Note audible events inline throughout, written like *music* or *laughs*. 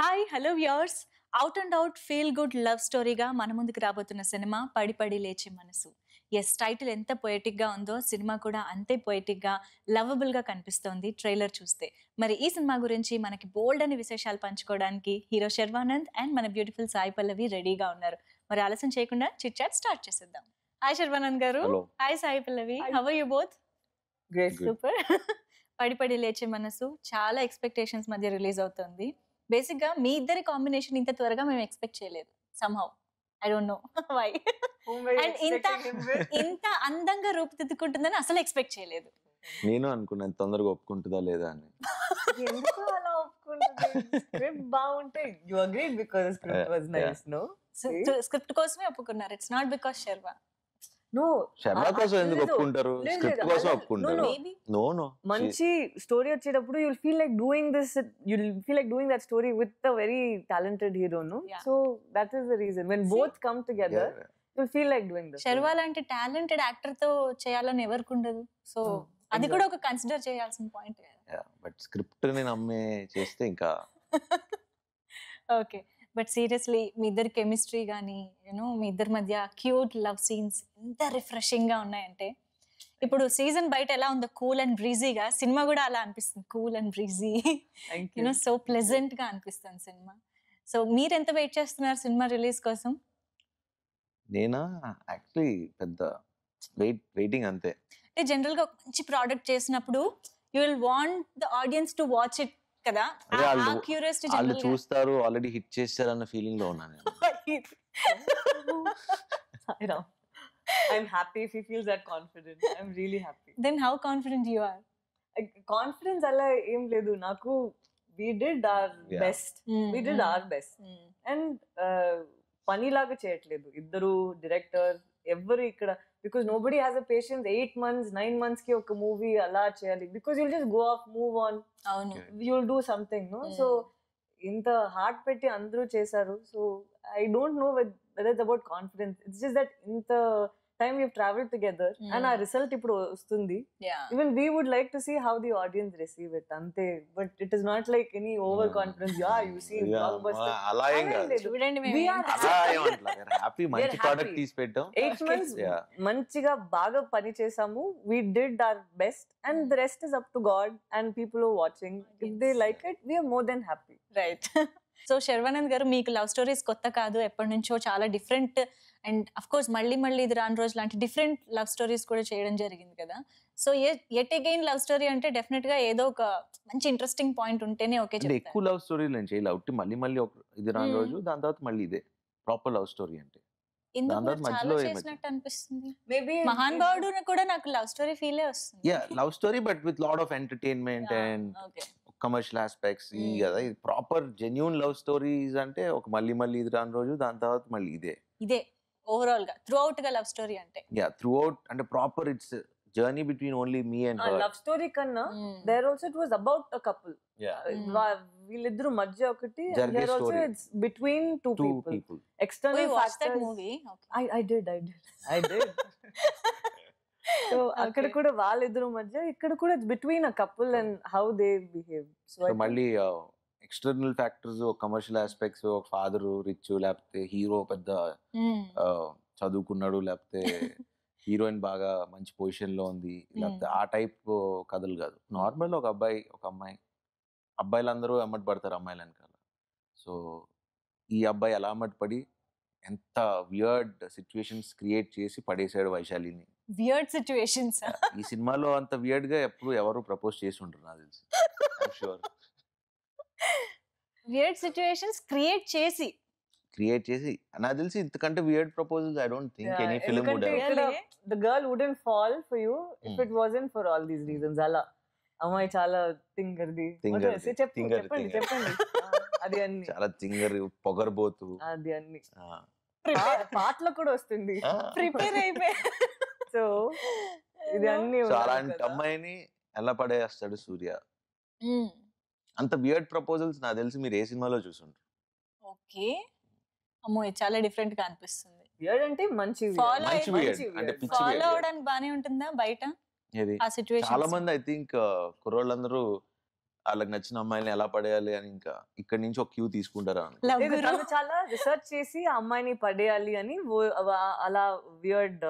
Hi hello viewers out and out feel good love స్టోరీగా మన ముందుకు రాబోతున్న సినిమా పడిపడి లేచే మనసు. ఎస్ టైటిల్ ఎంత పొయటిక్గా ఉందో సినిమా కూడా అంతే పొయటిక్గా లవబుల్గా కనిపిస్తోంది ట్రైలర్ చూస్తే. మరి ఈ సినిమా గురించి మనకి బోల్డ్ అని విశేషాలు పంచుకోవడానికి హీరో శర్వానంద్ అండ్ మన బ్యూటిఫుల్ సాయి పల్లవి రెడీగా ఉన్నారు. మరి ఆలస్యం చేయకుండా చిట్ చాట్ స్టార్ట్ చేసేద్దాం. Hi Sharwanand garu hi Sai Pallavi. How you both great. Super పడి పడి లేచే మనసు. చాలా ఎక్స్పెక్టేషన్స్ మధ్య రిలీజ్ అవుతుంది. బేసిక్గా మీ ఇద్దరి కాంబినేషన్ ఇంత త్వరగా మేము ఎక్స్పెక్ట్ చేయలేదు. Somehow I don't know why And ఇంత *laughs* ఇంత అందంగా రూపుదిద్దుకుంటుందని అసలు ఎక్స్పెక్ట్ చేయలేదు. నేను అనుకున్నాను తొందరగా ఒప్పుకుంటుందా లేదా? అని. ఎందుకు అలా ఒప్పుకుంటుంది? స్క్రిప్ట్ బాగుంటే you agreed because script nice no? Script కోసమే ఒప్పుకున్నారు. It's not because Sharwa no Sharma కోసం ఎందుకు లేదు. ఒప్పుకుంటారు? లేదు, స్క్రిప్ట్ లేదు, కోసం అలా- ఒప్పుకుంటారు. no, no. Maybe no no. మంచి స్టోరీ వచ్చేటప్పుడు you'll feel like doing this you'll feel like doing that story with a very talented hero no. So that is the reason when? Both come together you'll feel like doing this Sharwa లాంటి talented యాక్టర్తో చేయాలని ఎవరికి ఉండదు. So అది కూడా ఒక consider చేయాల్సిన point but స్క్రిప్ట్ని నమ్మే చేస్తే ఇంకా *laughs* ఓకే బట్ సీరియస్లీ మీ ఇద్దరి కెమిస్ట్రీ కానీ యూనో మీ ఇద్దరి మధ్య క్యూట్ లవ్ సీన్స్ ఎంత రిఫ్రెషింగ్గా ఉన్నాయంటే ఇప్పుడు సీజన్ బయట ఎలా ఉందో కూల్ అండ్ బ్రీజీగా సినిమా కూడా అలా అనిపిస్తుంది. Cool and breezy. You know so ప్లెజెంట్గా అనిపిస్తుంది సినిమా. సో మీరు ఎంత వెయిట్ చేస్తున్నారు సినిమా రిలీజ్ కోసం? నేనా? యాక్చువల్లీ పెద్ద వెయిట్ వెయిటింగ్ అంతే. అంటే జనరల్గా ఒక మంచి ప్రోడక్ట్ చేసినప్పుడు you will want the audience to watch it కదా వాళ్ళు- క్యూరియాసిటీ వాళ్ళు చూస్తారు ఆల్రెడీ హిట్ చేస్తారు అన్న ఫీలింగ్లో ఉన్నాను నేను. Sairam. I'm happy if he feels that confident. I'm really happy. Then how confident you are confidence అలా ఏం లేదు నాకు we did our Yeah. Best we did our best and పనిలాగా చేయట్లేదు ఇద్దరు డైరెక్టర్ ఎవరు ఇక్కడ because nobody has a patience eight months nine మంత్స్కి ఒక మూవీ అలా చేయాలి. Because you'll just go off move on అవును. You'll do something no so ఇంత హార్ట్ పెట్టి అందరూ చేశారు. So I don't know whether it's about confidence it's just that ఇంత time you travel together and ah. Result ఇప్పుడు వస్తుంది. Even we would like to see how the audience receive it అంతే. But it is not like any over confidence yeah you see Yeah, అలా ఏం కాదు. చూడండి We మేము. are అలా ఏమంటారు హ్యాపీ మంచి happy. ప్రోడక్ట్ తీసి పెట్టాం ఎయిట్ Okay. Months Yeah. మంచిగా బాగా పని చేసాము we did our best and the rest is up to God and people watching if they. Like it we're more then happy right so Sharwanand garu మీకు love stories కొత్త కాదు. ఎప్పటి నుంచో చాలా డిఫరెంట్ అండ్ అఫ్ కోర్స్ మళ్ళీ మళ్ళీ ఇది రాని రోజు లాంటి డిఫరెంట్ లవ్ స్టోరీస్ కూడా చేయడం జరిగింది కదా. So yet again love story అంటే డెఫినెట్గా ఏదో ఒక మంచి ఇంట్రెస్టింగ్ పాయింట్ ఉంటేనే ఓకే ఎక్కువ లవ్ స్టోరీ నేను చేయలే. ఒకటి మళ్ళీ మళ్ళీ ఒక ఇది రాని. రోజు దాని తర్వాత మళ్ళీ ఇదే ప్రాపర్ లవ్ స్టోరీ అంటే. కూడా నాకు లవ్ స్టోరీ ఫీలే వస్తుంది. Yeah love story but with lot of entertainment and okay commercial aspects ఈ. కదా ఇది ప్రాపర్ జెన్యున్ లవ్ స్టోరీస్ అంటే ఒక మళ్ళీ మళ్ళీ ఇది రాని రోజు దాని తర్వాత మళ్ళీ ఇదే. ఇదే. ఓవరాల్గా త్రూ అవుట్గా లవ్ స్టోరీ అంటే. యా త్రూ అవుట్ అంటే proper it's journey between only me and love story కన్నా there also it was about a couple. వీళ్ళిద్దరు మధ్య ఒకటి. It's between two two people external factors movie I I did I did I did so అక్కడ. కూడా వాళ్ళిద్దరు మధ్య ఇక్కడ కూడా between a couple and how they behave so so మళ్ళీ ఎక్స్టర్నల్ ఫ్యాక్టర్స్ కమర్షియల్ ఆస్పెక్ట్స్ ఒక ఫాదర్ రిచ్ లేకపోతే hero పెద్ద చదువుకున్నాడు లేకపోతే హీరోయిన్ బాగా మంచి పొజిషన్లో ఉంది లేకపోతే ఆ టైప్ కథలు కాదు. నార్మల్ ఒక అబ్బాయి ఒక అమ్మాయి. అబ్బాయిలందరూ అమ్మటి పడతారు అమ్మాయిల వెనకాల. సో ఈ అబ్బాయి ఎలా అమ్మటి పడి ఎంత వియర్డ్ సిచ్యువేషన్స్ క్రియేట్ చేసి పడేసాడు వైశాలిని. వియర్డ్ సిచ్యువేషన్స్ ఈ సినిమాలో అంత వియర్డ్గా ఎప్పుడు ఎవరు ప్రపోజ్ చేసి ఉంటారు నాకు తెలిసి. షూర్ వియర్డ్ సిచ్యువేషన్స్ క్రియేట్ చేసి. క్రియేట్ చేసి. నాకు తెలిసి ఇంతకంటే weird proposals I don't think any film would? ఇక్కడ the girl wouldn't fall for you if. It wasn't for all these reasons అలా. అమ్మాయి చాలా తింగర్ది. తింగర్, చెప్పండి తింగర్. చెప్పండి. అది అన్ని. చాలా థింగర్ పొగరబోతు. అది అన్ని. పాటలో కూడా వస్తుంది. ప్రిపేర్ అయిపోయి. సో ఇది అన్ని అలాంటి. అమ్మాయిని ఎలా పడేస్తాడు సూర్య? అంత వియర్డ్ ప్రపోజల్స్ నాకు తెలిసి మీరు ఏ సినిమాలో చూసుంటారు ఓకే అమ్మో ఇది చాలా డిఫరెంట్గా అనిపిస్తుంది వియర్డ్ అంటే మంచి. Follow మంచి weird. మంచి అంటే weird. పిచ్చి ఫాలో weird. అవడానికి బానే ఉంటుందా బయట ఇది ఆ సిచ్యువేషన్ చాలా మంది ఐ థింక్ కుర్రోళ్ళందరూ వాళ్ళకి నచ్చిన అమ్మాయిని ఎలా పడేయాలి అని ఇంకా ఇక్కడ నుంచి ఒక క్యూ తీసుకుంటారా అనుకో. లవ్ లేదు, తను చాలా రీసెర్చ్ చేసి ఆ అమ్మాయిని పడేయాలి అని ఓ- అవ- అలా వియర్డ్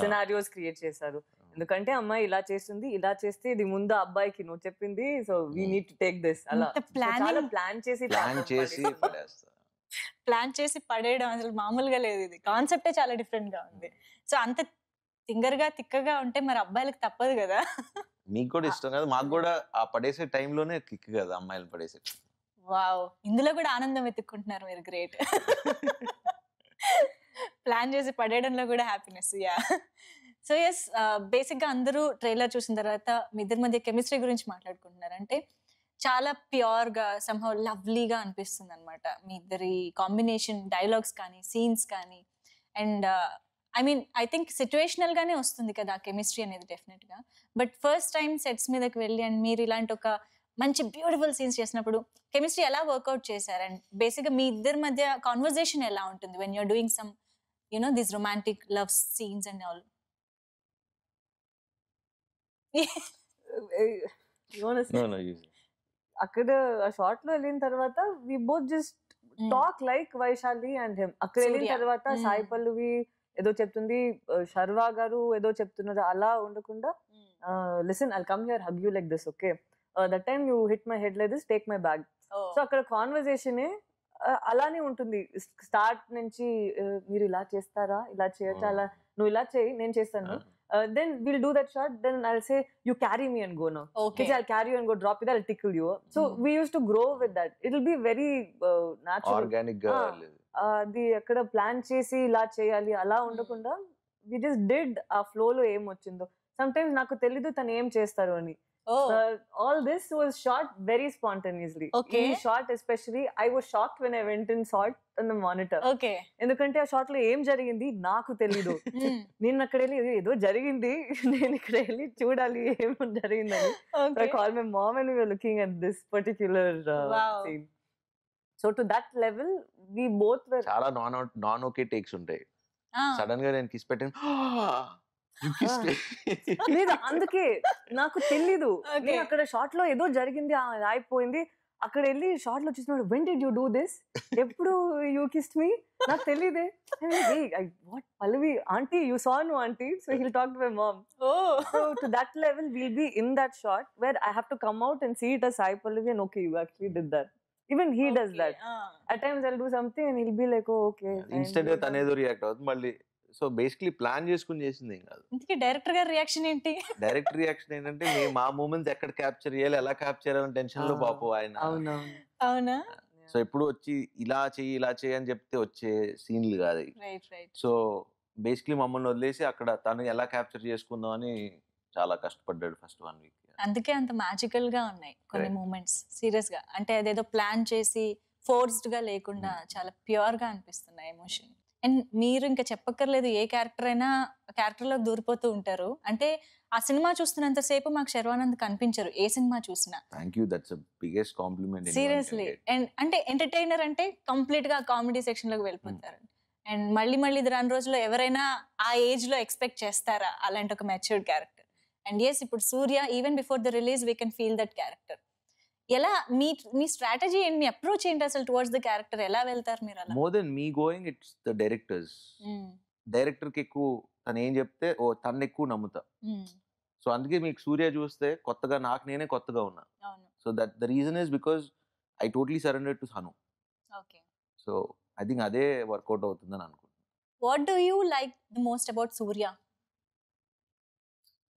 సినారియోస్ క్రియేట్ చేశారు ఎందుకంటే అమ్మాయి ఇలా చేస్తుంది ఇలా చేస్తే ఇది ముందు ఆ అబ్బాయికి నువ్వు చెప్పింది so we. Need to take this అలా. చాలా ప్లాన్ చేసి ప్లాన్ చేసి ప్లాన్ చేసి పడేయడం అసలు మామూలుగా లేదు ఇది. కాన్సెప్టే చాలా డిఫరెంట్గా ఉంది. సో అంత తింగరగా తిక్కగా ఉంటే మరి అబ్బాయిలకు తప్పదు కదా. మీకు కూడా ఇష్టం కదా. మాకు కూడా ఆ పడేసే టైంలోనే కిక్ కదా అమ్మాయిలు పడేసే వావ్ ఇందులో కూడా ఆనందం వెతుక్కుంటున్నారు మీరు. గ్రేట్ ప్లాన్ *laughs* *laughs* చేసి పడేయడంలో కూడా హ్యాపీనెస్ యా సో ఎస్ బేసిక్గా అందరూ ట్రైలర్ చూసిన తర్వాత మీ ఇద్దరి మధ్య కెమిస్ట్రీ గురించి మాట్లాడుకుంటున్నారు. అంటే చాలా ప్యూర్గా సంహౌ లవ్లీగా అనిపిస్తుంది అనమాట మీ ఇద్దరి కాంబినేషన్ డైలాగ్స్ కానీ సీన్స్ కానీ. And I mean I think సిచ్యువేషనల్గానే వస్తుంది కదా కెమిస్ట్రీ అనేది డెఫినెట్గా. బట్ ఫస్ట్ టైం సెట్స్ మీదకి వెళ్ళి అండ్ మీరు ఇలాంటి ఒక మంచి బ్యూటిఫుల్ సీన్స్ చేసినప్పుడు కెమిస్ట్రీ ఎలా వర్కౌట్ చేశారు? అండ్ బేసిక్గా మీ ఇద్దరి మధ్య కాన్వర్జేషన్ ఎలా ఉంటుంది when you're doing some you know this romantic love scenes and all *laughs* అక్కడ ఆ షార్ట్లో వెళ్ళిన తర్వాత we both just talk like Vaishali and him అక్కడ వెళ్ళిన. తర్వాత. సాయి పల్లవి ఏదో చెప్తుంది శర్వా గారు ఏదో చెప్తున్నారు అలా ఉండకుండా listen I'll come here hug you like this okay that time you hit my head like this take my bag so అక్కడ కాన్వర్జేషన్ అలానే ఉంటుంది. స్టార్ట్ నుంచి మీరు ఇలా చేస్తారా? ఇలా చేయొచ్చా? అలా నువ్వు ఇలా చేయి నేను చేస్తాను. Then will do that shot then I'll say you carry me and go no okay Okay, I'll carry you and go drop it. I'll tickle you. So Mm. we used to grow with that. It'll be very uh, natural. ఆర్గానిక్గా Ah. లేదు అది అక్కడ plan చేసి ఇలా చేయాలి అలా ఉండకుండా we just did ఆ ఫ్లో లో ఏం వచ్చిందో సమ్ టైమ్స్ నాకు తెలీదు తను ఏం చేస్తారు అని ఓ all this was shot very spontaneously Okay. ఈ shot especially I was shocked when I went in shot in the monitor okay ఎందుకంటే ఆ షార్ట్లో ఏం జరిగింది? నాకు తెలీదు. *laughs* నేను అక్కడ వెళ్ళి "ఏదో- జరిగింది. *laughs* నేను ఇక్కడ వెళ్ళి చూడాలి ఏం జరిగిందని. So I okay called my mom and we were looking at this particular uh, Wow. scene. So to that level, we both were. చాలా నాన్ నాన్ ఓకే టేక్స్ ఉంటాయి. సడన్గా నేను కిస్ పెట్టాను me. లేదు అందుకే నాకు తెలీదు. నేను అక్కడ షార్ట్లో ఏదో జరిగింది ఆ, అది అయిపోయింది అక్కడ వెళ్ళి షార్ట్లో చూసినాడు when did you do this ఎప్పుడు యూ కిస్ట్ మీ నాకు తెలియదే what Pallavi aunty you saw ను aunty so he'll talk to my mom oh. So to that level will be in that shot where I have to come out and see it as Sai Pallavi and okay you actually did that even he does that at times I'll do something and he'll be like, oh, okay. fine, ఇన్స్టెంట్గా తను that." ఏదో react అవుతుంది మళ్ళీ so basically plan చేసుకుని చేసింది ఏం కాదు ఇంతకీ డైరెక్టర్ గారి రియాక్షన్ ఏంటి డైరెక్ట్ రియాక్షన్ ఏంటంటే మేము మా మూమెంట్స్ ఎక్కడ క్యాప్చర్ చేయాలి ఎలా క్యాప్చర్ చేయాలని టెన్షన్లో. పాపం ఆయన అవునా సో ఎప్పుడు వచ్చి ఇలా చెయ్యి ఇలా చెయ్యి అని చెప్తే వచ్చే సీన్లు కాదు అవి. రైట్ రైట్ సో బేసిక్లీ మమ్మల్ని వదిలేసి అక్కడ తను ఎలా క్యాప్చర్ చేసుకుందాం అని చాలా కష్టపడ్డాడు ఫస్ట్ వన్ వీక్ అందుకే అంత మ్యాజికల్గా ఉన్నాయి కొన్ని. మూమెంట్స్ సీరియస్గా అంటే అదేదో ప్లాన్ చేసి ఫోర్స్డ్గా లేకుండా Hmm. చాలా ప్యూర్గా అనిపిస్తున్నాయి ఎమోషన్ అండ్ మీరు ఇంకా చెప్పక్కర్లేదు ఏ క్యారెక్టర్ అయినా క్యారెక్టర్లో దూరిపోతూ ఉంటారు. అంటే ఆ సినిమా చూస్తున్నంత సేపు మాకు శర్వానంద్ కనిపించరు. ఏ సినిమా చూసినా. Thank you that's biggest compliment seriously. And అంటే ఎంటర్టైనర్ అంటే కంప్లీట్గా కామెడీ సెక్షన్లోకి వెళ్ళిపోతారు అండ్ మళ్ళీ మళ్ళీ రాను రోజుల్లో ఎవరైనా ఆ ఏజ్లో ఎక్స్పెక్ట్ చేస్తారా? అలాంటి ఒక మెచ్యూర్డ్ క్యారెక్టర్ అండ్ ఎస్ ఇప్పుడు Surya even before the release we can feel that character ఎలా మీ మీ స్ట్రాటజీ ఏంటి మీ అప్రోచ్ ఏంటి అసలు టువర్డ్స్ ద క్యారెక్టర్ ఎలా వెళ్తారు మీరు అలా? More than me going it's the director's డైరెక్టర్కి ఎక్కువ తను ఏం చెప్తే ఓ తను ఎక్కువ నమ్ముతా. సో అందుకే మీకు సూర్య చూస్తే కొత్తగా నాకు నేనే కొత్తగా ఉన్నా. So that the reason is because I totally surrender to okay so I think అదే వర్కౌట్ అవుతుందని అనుకుంటున్నాను what do you like the most about Surya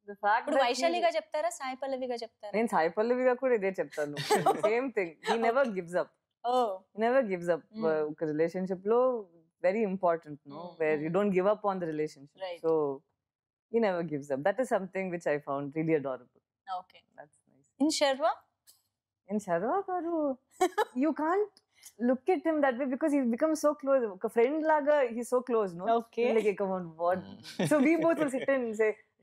The fact ఇప్పుడు that he- వైశాలిగా చెప్తారా? సాయి పల్లవిగా చెప్తారా? నేను సాయి పల్లవిగా కూడా ఇదే చెప్తాను. Same thing he never gives up oh. Never gives up Mm. ఒక రిలేషన్షిప్లో very important no Mm, where you mm. Don't give up on the relationship Right. So he never gives up that is something which I found really adorable okay that's nice in Sharva And Sharva garu, you can't look at him that way because he's become so close. ఒక friend laga, he's so close, no? Okay Like, hey, come on, what? So we both will sit *laughs* and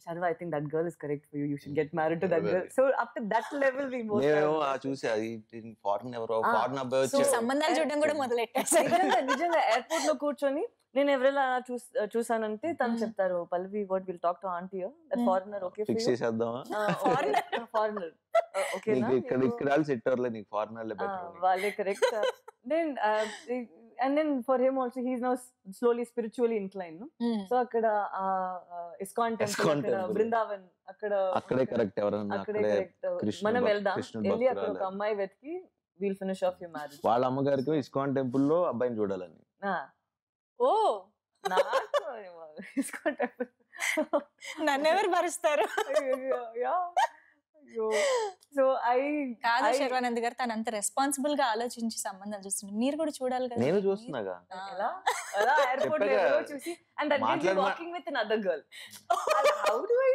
I think that girl is correct for you. You should get married to that girl. So up to that level, we both. మేమేమో have- ఆ చూసి అది foreign ఎవరో foreign అబ్బాయి so వచ్చాడు సంబంధాలు చూడడం కూడా మొదలెట్టేసారు నిజంగా నిజంగా ఎయిర్పోర్ట్లో కూర్చొని నేను ఎవరైనా అలా చూస్ చూసానంటే తను Mm. చెప్తారు Pallavi what will talk to aunty that. Foreigner okay fix చేసేద్దామా Foreigner. *laughs* ఫారినర్ ఓకే ఇక్కడ ఇక్కడ వాళ్ళు సెట్ అవ్వలేదు నీకు ఫారినర్ బెటర్ వాళ్ళే correct then and then for him also he's now slowly spiritually inclined so అక్కడ ఇస్కాన్ టెంపుల్. బృందావన్ అక్కడ అక్కడే కరెక్ట్ ఎవరన్నా అక్కడే అక్కడే కరెక్ట్ మనం వెళ్దాం. వెళ్ళి అక్కడ ఒక. అమ్మాయి వెతికి we'll finish off you marriage వాళ్ళ అమ్మగారికి ఇస్కాన్ టెంపుల్లో అబ్బాయిని చూడాలని. ఓ! ఇస్కాన్ టెంపుల్ నన్ను ఎవరు భరుస్తారు? సో ఐ కాదు శర్వానంద్ గారు తను అంత రెస్పాన్సిబుల్గా ఆలోచించి సంబంధాలు చూస్తుండే. మీరు కూడా చూడాలి కదా? నేను చూస్తున్నాగా? ఆ. ఎలా? అలా ఎయిర్పోర్ట్లో చూసి and that walking with another girl how do I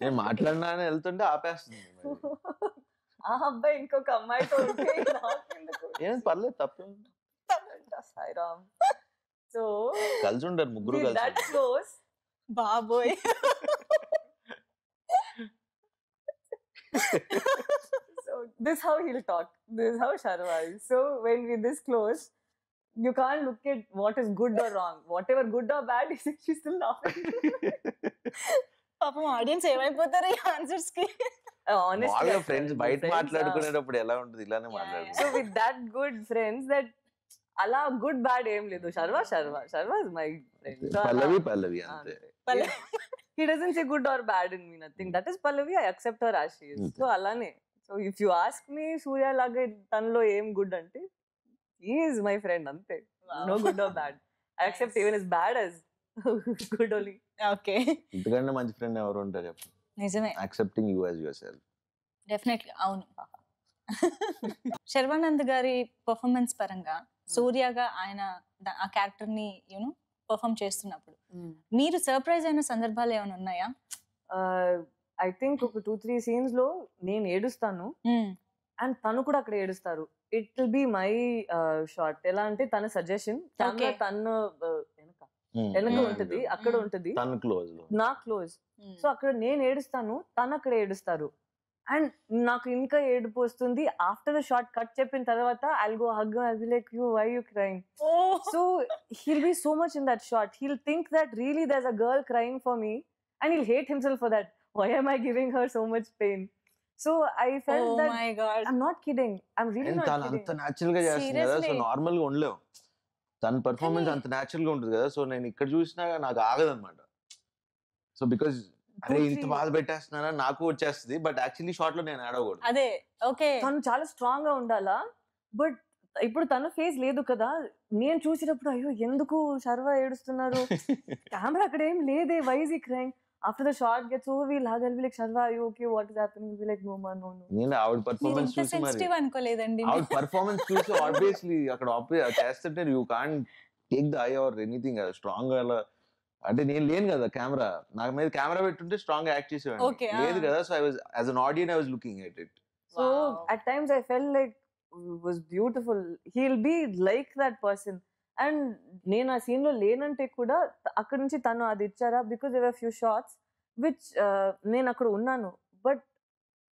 నేను మాట్లాడినా వెళ్తుంటే ఆపేస్తుంది. ఆ అబ్బాయి ఇంకొక అమ్మాయితో ఉంటే ఏం పర్లేదు తప్పే సాయిరామ్. సో కలిసి ఉంటారు ముగ్గురు దట్ కలిసి క్లోజ్ బాబోయ్. *laughs* so this how he'll talk. This is how Sharma is. So when we this close, you can't look at what is good or wrong. Whatever good or bad is, *laughs* she's still laughing. పాపం audience ఏమైపోతారు ఈ answers కి Uh, honestly, వాళ్ళ I friends felt బయట friends, uh, మాట్లాడుకునేటప్పుడు ఎలా ఉంటుంది ఇలానే Yeah, మాట్లాడు So with that good friends that అలా గుడ్ బ్యాడ్ ఏం లేదు Sharwa Sharwa Sharwa is my friend Pallavi Pallavi అంతే he He doesn't say good or bad in me nothing that is Pallavi I accept her ఆ she so అలానే. So if you ask me Surya లాగే తనలో ఏం good అంటే is my friend అంతే. No good or bad I accept even is bad as good only okay ఇంతకన్నా మంచి friend ఎవరు ఉంటారు చెప్పు? నిజమే. Accepting you as your definitely అవును. *laughs* శర్వానంద్ గారి పర్ఫార్మెన్స్ పరంగా సూర్యగా ఆయన ఆ క్యారెక్టర్ని యూనో పర్ఫామ్ చేస్తున్నప్పుడు. మీరు సర్ప్రైజ్ అయిన సందర్భాలు ఏమైనా ఉన్నాయా? ఐ థింక్ ఒక టూ త్రీ సీన్స్లో నేను ఏడుస్తాను. అండ్ తను కూడా అక్కడ ఏడుస్తారు. It will be my shot ఎలా అంటే తన సజెషన్. తను వెనక. వెనక. ఉంటది అక్కడ. ఉంటది. తను క్లోజ్లో. నా క్లోజ్ సో అక్కడ నేను ఏడుస్తాను తను అక్కడ ఏడుస్తారు. అండ్ నాకు ఇంకా ఏడుపు వస్తుంది. ఆఫ్టర్ ద షార్ట్ కట్ చెప్పిన తర్వాత I'll go hug I'll be like you why you crying so he'll be so much in that shot he'll think that really there's a girl crying for me and he'll hate himself for that why am I giving her so much pain so I felt that my god I'm not kidding I'm really not తను అంత kidding న్యాచురల్గా చేస్తుంది కదా. So Seriously. నార్మల్గా ఉండలేవు. తన performance అంత న్యాచురల్గా ఉంటుంది కదా. సో నేను ఇక్కడ చూసినా నాకు ఆగదు అనమాట సో బికాజ్ అరే ఇంత బాధ పెట్టేస్తున్నానా నాకు వచ్చేస్తుంది. బట్ యాక్చువల్లీ షార్ట్లో నేను ఆడకూడదు. అదే ఓకే. తను చాలా స్ట్రాంగ్గా ఉండాలా? బట్ ఇప్పుడు తన ఫేస్ లేదు కదా? నేను చూసినప్పుడు అయ్యో ఎందుకు శర్వ ఏడుస్తున్నారు? *laughs* కెమెరా అక్కడ ఏం లేదే. వైజ్ ఈ crying after the shot gets over we'll hug like Sharva అయ్యో okay what is happening like no మా నో నో నేను ఆవిడ పర్ఫార్మెన్స్ చూసి మరి సెన్సిటివ్ అనుకోలేదండి. ఆవిడ పర్ఫార్మెన్స్ చూసి ఆబ్వియస్లీ అక్కడ చేస్తుంటే you can take the eye or anything strong అలా అంటే నేను లేను కదా కెమెరా. నాకు మీద కెమెరా పెట్టుంటే స్ట్రాంగ్ యాక్ట్ చేసేవాడిని. ah. లేదు కదా so I was as an audience I was looking at it so at times i felt like it was beautiful. He'll be like that person. And నేను ఆ సీన్లో లేనంటే కూడా అక్కడ నుంచి తను అది ఇచ్చారా? Because there were few shots which నేను అక్కడ ఉన్నాను. బట్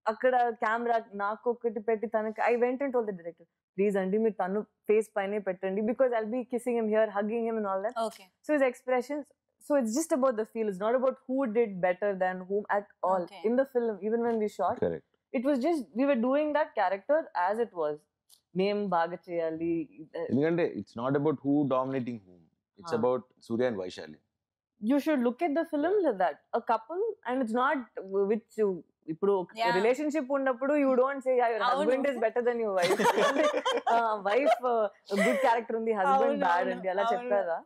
అక్కడ కెమెరా నాకు ఒకటి పెట్టి తనకి I went and told the director please అండి మీరు తను ఫేస్ పైనే పెట్టండి. Because I'll be kissing him here hugging him and all that okay so his expressions so it's just about the feel it's not about who did better than whom at all Okay. In the film even when we shot correct it was just we were doing that character as it was. మేము బాగా చేయాలి ఎందుకంటే it's not about who dominating whom it's. About Surya and Vaishali you should look at the film that a couple and it's not which ఇప్పుడు Yeah. Relationship ఉన్నప్పుడు you don't say your. Husband is better than your wife wife good character ఉంది husband bad అండి అలా. చెప్తారా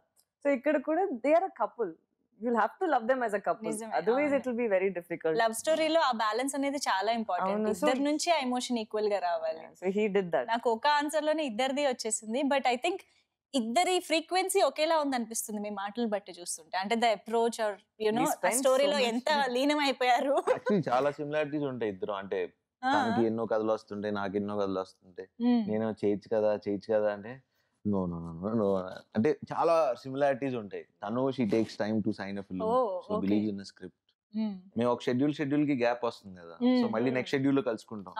so ఇక్కడ కూడా they are a couple you'll have to love them as a couple otherwise. It will be very difficult love స్టోరీలో ఆ balance అనేది చాలా ఇంపార్టెంట్ ఇద్దరు నుంచి ఆ ఎమోషన్ ఈక్వల్గా రావాలి. సో హీ డిడ్ దట్ నాకు ఒక ఆన్సర్లోనే ఇద్దరిది వచ్చేసింది. బట్ ఐ థింక్ ఇద్దరి ఫ్రీక్వెన్సీ ఒకేలా ఉంది అనిపిస్తుంది మీ మాటలు బట్టి చూస్తుంటే. అంటే the approach or you know We spent స్టోరీలో ఎంత. లీనం అయిపోయారు. యాక్చువల్లీ చాలా సిమిలారిటీస్ ఉంటాయి ఇద్దరు. అంటే తనకి ఎన్నో కథలు వస్తుంటాయి నాకు ఎన్నో కథలు వస్తుంటాయి. నేను చేయొచ్చు కదా చేయొచ్చు కదా అంటే నో నో నో నో అంటే చాలా సిమిలారిటీస్ ఉంటాయి. తను she takes time to sign a film so. Believe in script మేము ఒక షెడ్యూల్ షెడ్యూల్కి గ్యాప్ వస్తుంది కదా. సో మళ్ళీ. నెక్స్ట్ షెడ్యూల్లో కలుసుకుంటాం.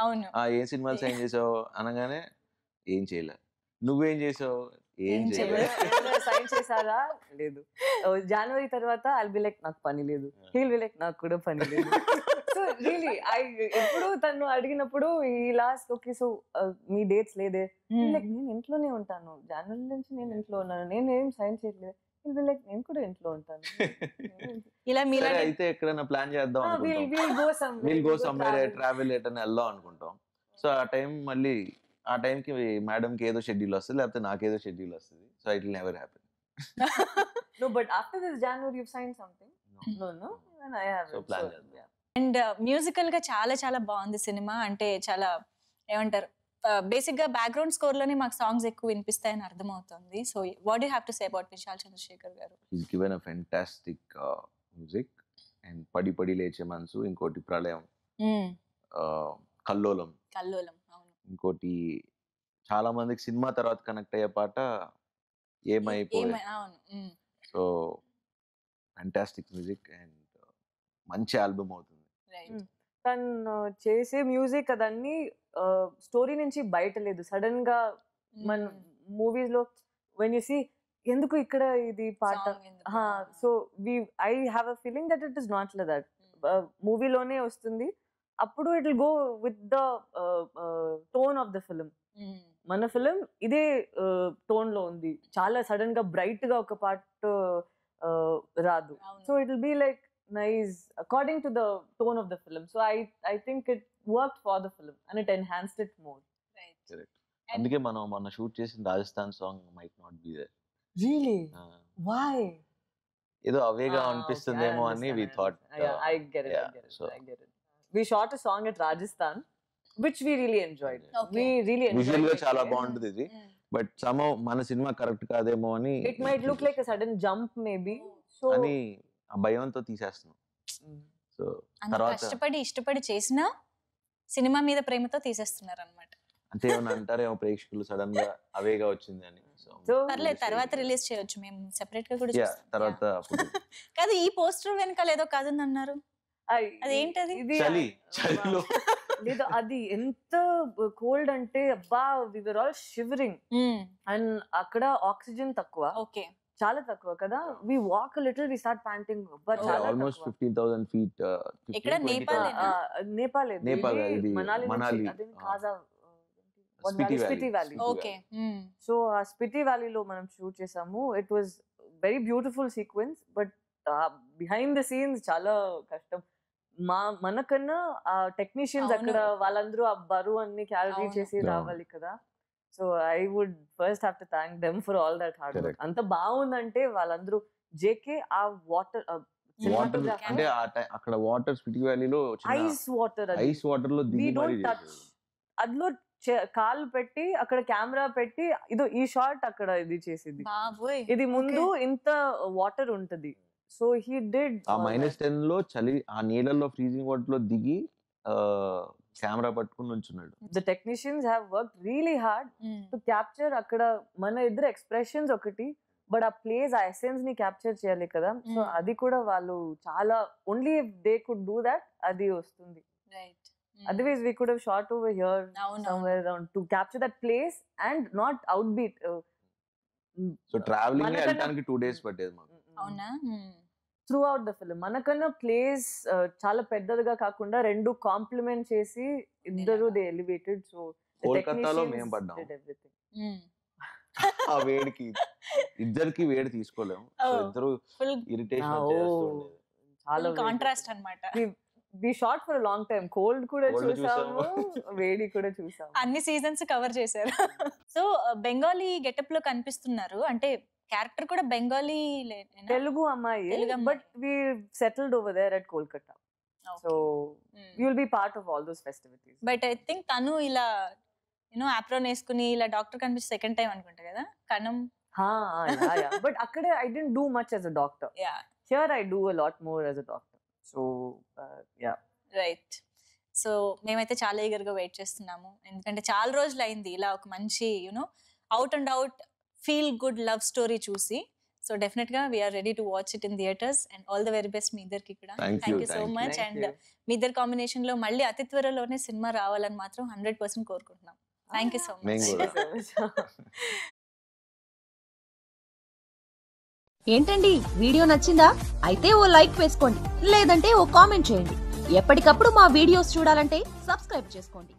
ఏ సినిమాలు సైన్ చేసావు? అనగానే ఏం చేయలే. నువ్వేం చేసావు? ఏం సైన్ *laughs* చేశారా? లేదు. జనవరి తర్వాత ఐల్ బి లైక్ నాకు పని లేదు. హీల్ బి లైక్ నాకు కూడా పని లేదు. *laughs* సో రియలీ ఐ ఎప్పుడు తను అడిగినప్పుడు ఈ లాస్ట్ ఓకే సో మీ డేట్స్ లేదే? లైక్ నేను ఇంట్లోనే ఉంటాను. జనవరి నుంచి నేను ఇంట్లో ఉన్నాను. నేను ఏం సైన్ చేయట్లేదు. లైక్ నేను కూడా ఇంట్లో ఉంటాను. *laughs* ఇలా మీలాంటి అయితే ఎక్కడైనా ప్లాన్ చేద్దాం విల్ గో సమ్వేర్ ట్రావెల్ ఎటని వెళ్దాం అనుకుంటాం. సో ఆ టైం మళ్ళీ ఆ టైంకి మేడంకి ఏదో షెడ్యూల్ వస్తుంది లేకపోతే నాకేదో షెడ్యూల్ వస్తుంది. So it will never happen No, but after this January, you've signed something. No, no, and I haven't. So plan చేద్దాం. అండ్ మ్యూజికల్గా చాలా చాలా బాగుంది సినిమా. అంటే చాలా ఏమంటారు బేసిక్గా బ్యాక్గ్రౌండ్ స్కోర్లోనే మాకు సాంగ్స్ ఎక్కువ వినిపిస్తాయని అర్థమవుతుంది. So what you have to say about Vishal Chandrasekhar garu? Is given a fantastic music and పడి పడి లేచే మనసు ఇంకోటి ప్రళయం. కల్లోలం. కల్లోలం అవును. ఇంకోటి చాలా మందికి సినిమా తర్వాత కనెక్ట్ అయ్యే పాట ఏమైపోయి ఏమై- అవును మ్మ్. సో ఫెంటాస్టిక్ మ్యూజిక్ అండ్ మంచి ఆల్బమ్ అవుతుంది. తను చేసే మ్యూజిక్ అదన్నీ స్టోరీ నుంచి బయట లేదు సడన్గా మన. మూవీస్లో వెన్ యూ సీ ఎందుకు ఇక్కడ ఇది పాట? So we I have a feeling that it is not like that. మూవీలోనే వస్తుంది అప్పుడు it will go with the tone of the film. మన ఫిలిం ఇదే టోన్లో ఉంది చాలా సడన్గా బ్రైట్గా ఒక పాట రాదు. So it will be like nice according to the tone of the film so I I think it work for the film and it enhanced it more Right. Correct. And- అందుకే మనం మొన్న షూట్ చేసిన Rajasthan song might not be there really why ఏదో అవేగా అనిపిస్తుందేమో అని we thought I get it yeah, I get it so- we shot a song at Rajasthan which we really enjoyed Okay. We really విజువల్గా చాలా బాగుంటుంది ఇది. But some మన సినిమా correct కాదేమో అని it might look like a sudden jump maybe so అని ఆ భయంతో తీసేస్తున్నాం. సో అంత తర్వాత కష్టపడి ఇష్టపడి చేసినా సినిమా మీద ప్రేమతో తీసేస్తున్నారు అనమాట అంటే ఏమన్నా *laughs* అంటారేమో ప్రేక్షకులు సడన్గా అవేగా వచ్చింది అని. పర్లేదు తర్వాత రిలీజ్ చేయొచ్చు. మేము సెపరేట్గా కూడా. తర్వాత *laughs* కాదు ఈ పోస్టర్ వెనకాల ఏదో కథ అన్నారు అదేంటది? చలి చలిలో. *laughs* లేదు అది ఎంత కోల్డ్ అంటే అబ్బా we were all shivering and అక్కడ ఆక్సిజన్ తక్కువ. ఓకే. చాలా తక్కువ కదా we walk little we start panting almost. Fifteen thousand feet ఎక్కడ Nepal Nepal. Nepal Manali Manali. Kaza Spiti valley okay so ఆ స్పిటి వ్యాలీలో మనం షూట్ చేసాము it was very beautiful sequence but behind the scenes చాలా కష్టం మా మనకన్నా ఆ టెక్నీషియన్స్. అక్కడ వాళ్ళందరూ ఆ బరువు అన్ని క్యారీ. చేసి. రావాలి కదా so I would first have to thank them for all that hard work. అంత బాగుందంటే వాళ్ళందరూ జేకే ఆ వాటర్ వాటర్ అంటే అక్కడ వాటర్ స్పిటి వ్యాలీలో ఐస్ వాటర్ ఐస్ వాటర్లో దిగి టచ్. అందులో చే- కాలు పెట్టి అక్కడ కెమెరా పెట్టి ఇదో ఈ షాట్ అక్కడ ఇది చేసింది. బాబోయ్. ఇది ముందు ఇంత వాటర్ ఉంటది. So he did uh minus టెన్లో చలి ఆ నీళ్ళల్లో ఫ్రీజింగ్ వాటర్లో దిగి కెమెరా పట్టుకుని ఉంచున్నాడు the technicians have work really hard to capture అక్కడ మన ఇద్దరు ఎక్స్ప్రెషన్స్ ఒకటి బట్ ఆ ప్లేస్ ఆ ఎసెన్స్ని క్యాప్చర్ చేయాలి కదా. So Mm. అది కూడా వాళ్ళు చాలా only they could do that అది వస్తుంది. Right otherwise we could shot over here somewhere around to capture that place and not outbeat. Uh, so travelling వెళ్ళడానికి టూ డేస్ పట్టేది మాకు. అవునా? త్రూ అవుట్ ద ఫిల్మ్ మనకన్నా ప్లేస్ చాలా పెద్దదిగా కాకుండా రెండు కాంప్లిమెంట్ చేసి ఇద్దరు దే ఎలివేటెడ్ సో కోల్కతాలో మేము పడ్డాం. ఆ వేడికి ఇద్దరికి వేడి తీసుకోలేము. ఇద్దరు ఫుల్ ఇరిటేషన్. చాలా కాంట్రాస్ట్ అన్నమాట. We shot for long time cold కూడా చూసాము. వేడి కూడా చూసాము. అన్ని సీజన్స్ కవర్ చేశారు. సో బెంగాలీ గెటప్లో కనిపిస్తున్నారు. అంటే క్యారెక్టర్ కూడా బెంగాలీ తెలుగు అమ్మాయి. But we settled over there at Kolkata so you will be part of all those festivities. But I think తను ఇలా యూనో ఆప్రోన్ వేసుకుని ఇలా డాక్టర్ కనిపించి సెకండ్ టైం అనుకుంటా కదా? కణం బట్ అక్కడ I didn't do much as a doctor. Yeah. Here I do a lot more as a doctor. So yeah. Right. So మేమైతే చాలా eager గా వెయిట్ చేస్తున్నాము. ఎందుకంటే చాలా రోజులు అయింది ఇలా ఒక మంచి you know out and out feel good love story so. So డెఫినెట్గా we are ready to watch it in theatres and all the very best మీ ఇద్దరికి కూడా. Thank you, thank you so. Much and మీ ఇద్దరు కాంబినేషన్లో మళ్ళీ అతి త్వరలోనే సినిమా రావాలని మాత్రం హండ్రెడ్ పర్సెంట్ కోరుకుంటున్నాం. Thank you so much. ఏంటండి? వీడియో నచ్చిందా? అయితే ఓ లైక్ వేసుకోండి. లేదంటే ఓ కామెంట్ చేయండి. ఎప్పటికప్పుడు మా వీడియోస్ చూడాలంటే సబ్స్క్రైబ్ చేసుకోండి.